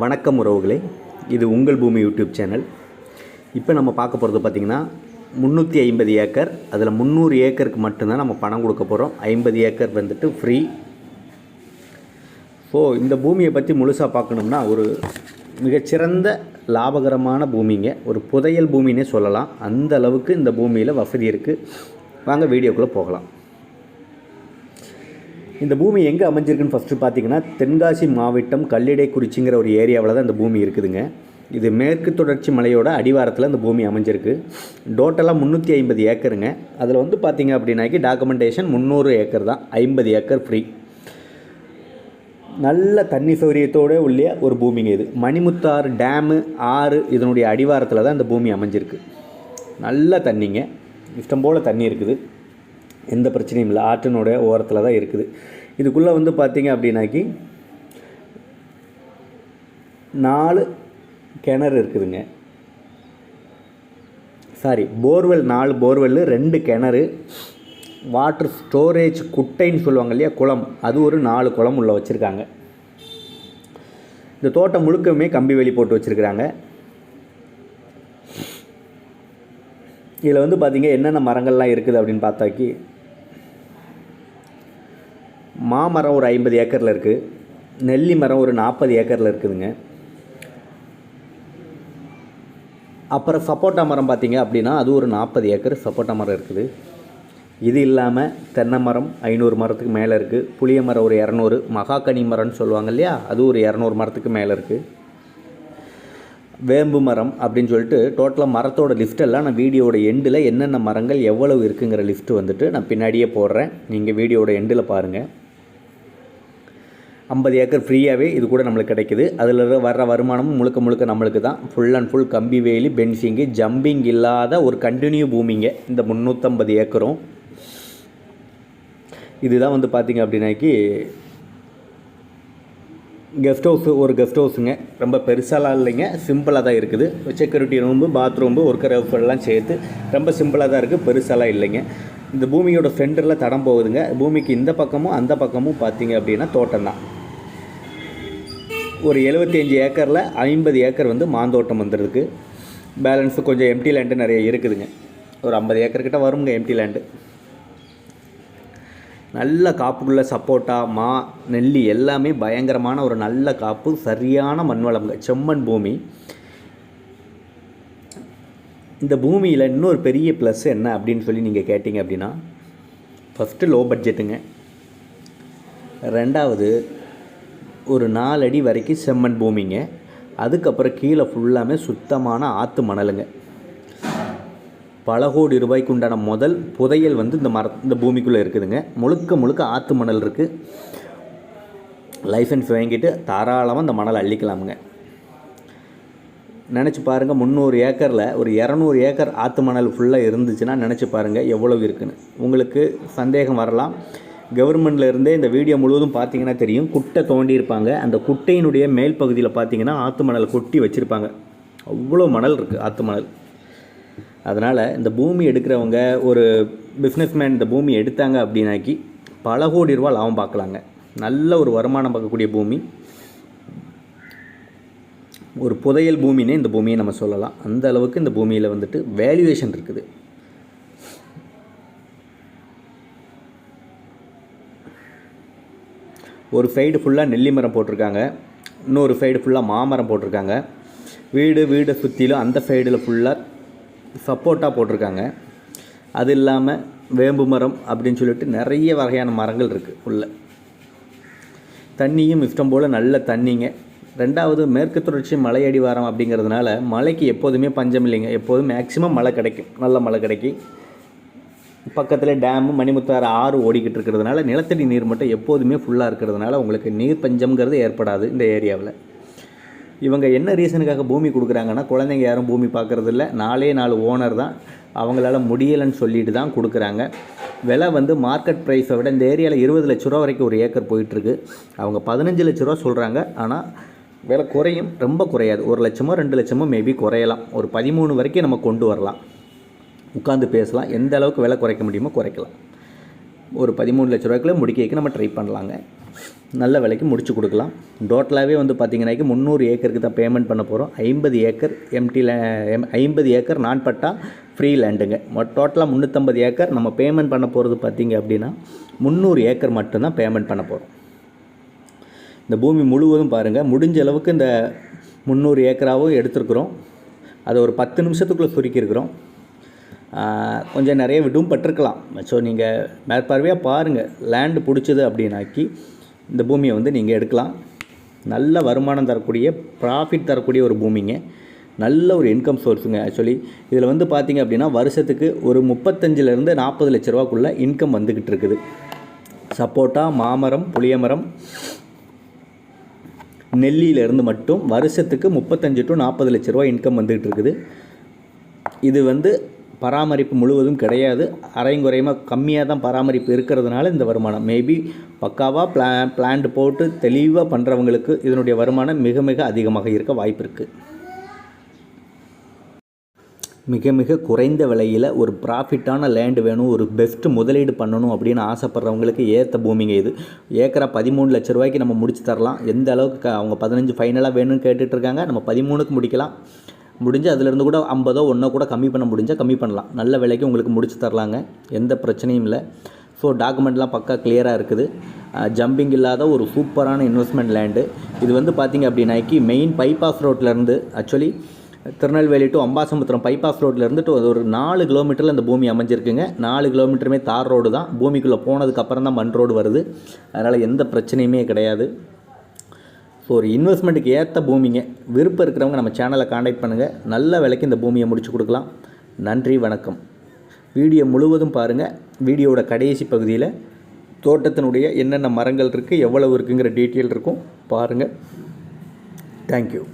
வணக்கம் உறவுகளே. இது உங்கள் பூமி யூடியூப் சேனல். இப்போ நம்ம பார்க்க போகிறது பார்த்திங்கன்னா முந்நூற்றி ஐம்பது ஏக்கர் அதில் முந்நூறு ஏக்கருக்கு மட்டும்தான் நம்ம பணம் கொடுக்க போகிறோம் ஐம்பது ஏக்கர் வந்துட்டு ஃப்ரீ ஸோ இந்த பூமியை பற்றி முழுசாக பார்க்கணும்னா ஒரு மிகச்சிறந்த லாபகரமான பூமிங்க. ஒரு புதையல் பூமின்னே சொல்லலாம். அந்த அளவுக்கு இந்த பூமியில் வசதி இருக்குது வாங்க வீடியோக்குள்ளே போகலாம். இந்த பூமி எங்கே அமைஞ்சிருக்குன்னு ஃபஸ்ட்டு பார்த்தீங்கன்னா தென்காசி மாவட்டம் கல்லிடைக்குறிச்சிங்கிற ஒரு ஏரியாவில் தான் இந்த பூமி இருக்குதுங்க. இது மேற்கு தொடர்ச்சி மலையோட அடிவாரத்தில் இந்த பூமி அமைஞ்சிருக்கு. டோட்டலாக முந்நூற்றி ஐம்பது ஏக்கருங்க. அதில் வந்து பார்த்தீங்க அப்படின்னாக்கி டாக்குமெண்டேஷன் முந்நூறு ஏக்கர் தான். ஐம்பது ஏக்கர் ஃப்ரீ நல்ல தண்ணி சௌரியத்தோடு உள்ள ஒரு பூமிங்க இது. மணிமுத்தாறு டேமு ஆறு இதனுடைய அடிவாரத்தில் தான் இந்த பூமி அமைஞ்சிருக்கு. நல்ல தண்ணிங்க. இஷ்டம் போல் தண்ணி இருக்குது. எந்த பிரச்சனையும் இல்லை. ஆற்றினுடைய ஓரத்தில் தான் இருக்குது. இதுக்குள்ளே வந்து பார்த்திங்க அப்படின்னாக்கி நாலு கிணறு இருக்குதுங்க. சாரி போர்வெல் நாலு போர்வெல் ரெண்டு கிணறு வாட்டர் ஸ்டோரேஜ் குட்டைன்னு சொல்லுவாங்க இல்லையா குளம். அது ஒரு நாலு குளம் உள்ள வச்சுருக்காங்க. இந்த தோட்டம் முழுக்கவுமே கம்பி வேலி போட்டு வச்சுருக்குறாங்க. இதில் வந்து பார்த்தீங்க என்னென்ன மரங்கள்லாம் இருக்குது அப்படின்னு பார்த்தாக்கி மாமரம் ஒரு ஐம்பது ஏக்கரில் இருக்குது நெல்லி மரம் ஒரு நாற்பது ஏக்கரில் இருக்குதுங்க. அப்புறம் சப்போட்டா மரம் பார்த்தீங்க அப்படின்னா அது ஒரு நாற்பது ஏக்கர் சப்போட்டா மரம் இருக்குது. இது இல்லாமல் தென்னை மரம் ஐநூறு மரத்துக்கு மேலே இருக்குது புளிய மரம் ஒரு இரநூறு. மகாக்கனி மரம்னு சொல்லுவாங்க இல்லையா? அது ஒரு இரநூறு மரத்துக்கு மேலே இருக்குது வேம்பு மரம் அப்படின்னு சொல்லிட்டு டோட்டலாக மரத்தோட லிஸ்ட்டெல்லாம் நான் வீடியோட எண்டில் என்னென்ன மரங்கள் எவ்வளவு இருக்குங்கிற லிஸ்ட்டு வந்துட்டு நான் பின்னாடியே போடுறேன். நீங்கள் வீடியோட எண்டில் பாருங்கள் ஐம்பது ஏக்கர் ஃப்ரீயாகவே இது கூட நம்மளுக்கு கிடைக்குது. அதில் வர்ற வருமானமும் முழுக்க முழுக்க நம்மளுக்கு தான். ஃபுல் அண்ட் ஃபுல் கம்பி வேலி பென்சிங்கு ஜம்பிங் இல்லாத ஒரு கண்டினியூ பூமிங்க. இந்த முந்நூற்றம்பது ஏக்கரும். இதுதான் வந்து பார்த்திங்க அப்படின்னாக்கி கெஸ்ட் ஹவுஸு ஒரு கெஸ்ட் ஹவுஸுங்க ரொம்ப பெருசாலாம் இல்லைங்க. சிம்பிளாக தான் இருக்குது. செக்யூரிட்டி ரூம்பு பாத்ரூம்பு ஒர்க்கர் எல்லாம் சேர்த்து ரொம்ப சிம்பிளாக தான் இருக்குது பெருசாலாம் இல்லைங்க. இந்த பூமியோட சென்டரில் தடம் போகுதுங்க. பூமிக்கு இந்த பக்கமும் அந்த பக்கமும் பார்த்திங்க அப்படின்னா தோட்டம் தான். ஒரு எழுபத்தஞ்சி ஏக்கரில் ஐம்பது ஏக்கர் வந்து மாந்தோட்டம் வந்துருக்கு. பேலன்ஸு கொஞ்சம் எம்டி லேண்டு நிறைய இருக்குதுங்க. ஒரு ஐம்பது ஏக்கர்கிட்ட வருங்க எம்டி லேண்டு நல்ல காப்புக்குள்ள சப்போட்டா மா நெல்லி எல்லாமே பயங்கரமான ஒரு நல்ல காப்பு சரியான மண்வளம்ங்க செம்மண் பூமி. இந்த பூமியில் இன்னொரு பெரிய ப்ளஸ் என்ன அப்படின்னு சொல்லி நீங்கள் கேட்டிங்க அப்படின்னா ஃபஸ்ட்டு லோ பட்ஜெட்டுங்க ரெண்டாவது ஒரு நாலடி வரைக்கும் செம்மண் பூமிங்க. அதுக்கப்புறம் கீழே ஃபுல்லாமே சுத்தமான ஆற்று மணலுங்க. பல கோடி ரூபாய்க்கு உண்டான முதல் புதையல் வந்து இந்த மர இந்த பூமிக்குள்ளே இருக்குதுங்க. முழுக்க முழுக்க ஆற்று மணல் இருக்குது லைசன்ஸ் வாங்கிட்டு தாராளமாக இந்த மணல் அள்ளிக்கலாமுங்க. நினச்சி பாருங்கள் முந்நூறு ஏக்கரில் ஒரு இரநூறு ஏக்கர் ஆற்று மணல் ஃபுல்லாக இருந்துச்சுன்னா நினச்சி பாருங்கள் எவ்வளவு இருக்குன்னு. உங்களுக்கு சந்தேகம் வரலாம். கவர்மெண்ட்லேருந்தே இந்த வீடியோ முழுவதும் பார்த்தீங்கன்னா தெரியும். குட்டை தோண்டியிருப்பாங்க அந்த குட்டையினுடைய மேல் பகுதியில் பார்த்தீங்கன்னா ஆற்று மணல் கொட்டி வச்சுருப்பாங்க. அவ்வளோ மணல் இருக்குது ஆற்று மணல். அதனால் இந்த பூமி எடுக்கிறவங்க ஒரு பிஸ்னஸ்மேன் இந்த பூமி எடுத்தாங்க அப்படின்னாக்கி பல கோடி ரூபா லாபம் பார்க்கலாங்க. நல்ல ஒரு வருமானம் பார்க்கக்கூடிய பூமி. ஒரு புதையல் பூமினே இந்த பூமியை நம்ம சொல்லலாம். அந்த அளவுக்கு இந்த பூமியில் வந்துட்டு வேல்யூவேஷன் இருக்குது. ஒரு சைடு ஃபுல்லாக நெல்லி மரம் போட்டிருக்காங்க. இன்னொரு சைடு ஃபுல்லாக மாமரம் போட்டிருக்காங்க. வீடு வீடை சுற்றிலும் அந்த சைடில் ஃபுல்லாக சப்போட்டா போட்டிருக்காங்க. அது இல்லாமல் வேம்பு மரம் அப்படின்னு சொல்லிட்டு நிறைய வகையான மரங்கள் இருக்குது உள்ள. தண்ணியும் இஷ்டம் போல் நல்ல தண்ணிங்க. ரெண்டாவது மேற்கு தொடர்ச்சி மலை அடிவாரம் அப்படிங்கிறதுனால மழைக்கு எப்போதுமே பஞ்சம் இல்லைங்க. எப்போதும் மேக்சிமம் மழை கிடைக்கும். நல்ல மழை கிடைக்கும். பக்கத்தில் டேமு மணிமுத்தாறு ஆறு ஓடிக்கிட்டு இருக்கிறதுனால நிலத்தடி நீர் மட்டும் எப்போதுமே ஃபுல்லாக இருக்கிறதுனால உங்களுக்கு நீர் பஞ்சம்ங்கிறது ஏற்படாது இந்த ஏரியாவில். இவங்க என்ன ரீசனுக்காக பூமி கொடுக்குறாங்கன்னா குழந்தைங்க யாரும் பூமி பார்க்குறதில்ல. நாலே நாலு ஓனர் தான். அவங்களால முடியலைன்னு சொல்லிட்டு தான் கொடுக்குறாங்க. விலை வந்து மார்க்கெட் ப்ரைஸை விட இந்த ஏரியாவில் இருபது லட்ச ரூபா வரைக்கும் ஒரு ஏக்கர் போயிட்டுருக்கு. அவங்க பதினஞ்சு லட்ச ரூபா சொல்கிறாங்க ஆனால் விலை குறையும். ரொம்ப குறையாது. ஒரு லட்சமோ ரெண்டு லட்சமோ மேபி குறையலாம். ஒரு பதிமூணு வரைக்கும் நம்ம கொண்டு வரலாம். உட்காந்து பேசலாம். எந்த அளவுக்கு விலை குறைக்க முடியுமோ குறைக்கலாம். ஒரு பதிமூணு லட்ச ரூபாய்க்குள்ளே முடிக்க வைக்க நம்ம ட்ரை பண்ணலாங்க. நல்ல விலைக்கு முடிச்சு கொடுக்கலாம். டோட்டலாகவே வந்து பார்த்திங்கனாக்கி முந்நூறு ஏக்கருக்கு தான் பேமெண்ட் பண்ண போகிறோம் ஐம்பது ஏக்கர் எம்டி ஐம்பது ஏக்கர் நான் பட்டா ஃப்ரீ லேண்டுங்க டோட்டலாக முந்நூற்றம்பது ஏக்கர் நம்ம பேமெண்ட் பண்ண போகிறது பார்த்தீங்க அப்படின்னா முந்நூறு ஏக்கர் மட்டும்தான் பேமெண்ட் பண்ண போகிறோம் இந்த பூமி முழுவதும் பாருங்கள் முடிஞ்ச அளவுக்கு இந்த முந்நூறு ஏக்கராகவும் எடுத்துருக்குறோம். அதை ஒரு பத்து நிமிஷத்துக்குள்ளே சுருக்கியிருக்கிறோம். கொஞ்சம் நிறைய விடும் பட்டிருக்கலாம். ஸோ நீங்கள் மேற்பார்வையாக பாருங்கள் லேண்டு பிடிச்சது அப்படின்னாக்கி இந்த பூமியை வந்து நீங்கள் எடுக்கலாம். நல்ல வருமானம் தரக்கூடிய ப்ராஃபிட் தரக்கூடிய ஒரு பூமிங்க. நல்ல ஒரு இன்கம் சோர்ஸுங்க ஆக்சுவலி இதில் வந்து பார்த்தீங்க அப்படின்னா வருஷத்துக்கு ஒரு முப்பத்தஞ்சிலேருந்து நாற்பது லட்ச ரூபாக்குள்ளே இன்கம் வந்துக்கிட்டு இருக்குது. சப்போட்டா மாமரம் புளியமரம் நெல்லியிலேருந்து மட்டும் வருஷத்துக்கு முப்பத்தஞ்சு டு நாற்பது லட்ச ரூபா இன்கம் வந்துக்கிட்டு இருக்குது. இது வந்து பராமரிப்பு முழுவதும் கிடையாது. அரைங்குறையமாக கம்மியாக தான் பராமரிப்பு இருக்கிறதுனால இந்த வருமானம். மேபி பக்காவாக பிளா பிளான்ட் போட்டு தெளிவாக பண்ணுறவங்களுக்கு இதனுடைய வருமானம் மிக மிக அதிகமாக இருக்க வாய்ப்பு இருக்குது மிக மிக குறைந்த விலையில் ஒரு ப்ராஃபிட்டான லேண்டு வேணும் ஒரு பெஸ்ட்டு முதலீடு பண்ணணும் அப்படின்னு ஆசைப்பட்றவங்களுக்கு ஏற்ற பூமிங்க இது. ஏக்கரா பதிமூணு லட்ச ரூபாய்க்கு நம்ம முடிச்சு தரலாம். எந்த அளவுக்கு அவங்க பதினஞ்சு ஃபைனலாக வேணும்னு கேட்டுட்ருக்காங்க நம்ம பதிமூணுக்கு முடிக்கலாம். முடிஞ்சு அதுலேருந்து கூட ஐம்பதோ ஒன்றோ கூட கம்மி பண்ண முடிஞ்சால் கம்மி பண்ணலாம். நல்ல விலைக்கு உங்களுக்கு முடிச்சு தரலாங்க. எந்த பிரச்சனையும் இல்லை. ஸோ டாக்குமெண்ட்லாம் பக்கா கிளியராக இருக்குது. ஜம்பிங் இல்லாத ஒரு சூப்பரான இன்வெஸ்ட்மெண்ட் லேண்டு இது வந்து பார்த்திங்க அப்படின்னாக்கி மெயின் பைபாஸ் ரோட்லேருந்து actually Tirunelveli to Ambasamudram bypass ரோட்டில் டு ஒரு நாலு கிலோமீட்டரில் இந்த பூமி அமைஞ்சிருக்குங்க. நாலு கிலோமீட்டருமே தார் ரோடு தான். பூமிக்குள்ளே போனதுக்கப்புறம் தான் மண் ரோடு வருது. அதனால் எந்த பிரச்சனையுமே கிடையாது. ஸோ ஒரு இன்வெஸ்ட்மெண்ட்டுக்கு ஏற்ற பூமிங்க. விருப்பம் இருக்கிறவங்க நம்ம சேனலை காண்டாக்ட் பண்ணுங்கள் நல்ல விலைக்கு இந்த பூமியை முடிச்சு கொடுக்கலாம். நன்றி வணக்கம். வீடியோ முழுவதும் பாருங்கள் வீடியோவோட கடைசி பகுதியில் தோட்டத்தினுடைய என்னென்ன மரங்கள் இருக்குது எவ்வளவு இருக்குங்கிற டீட்டெயில் இருக்கும். பாருங்கள் தேங்க்யூ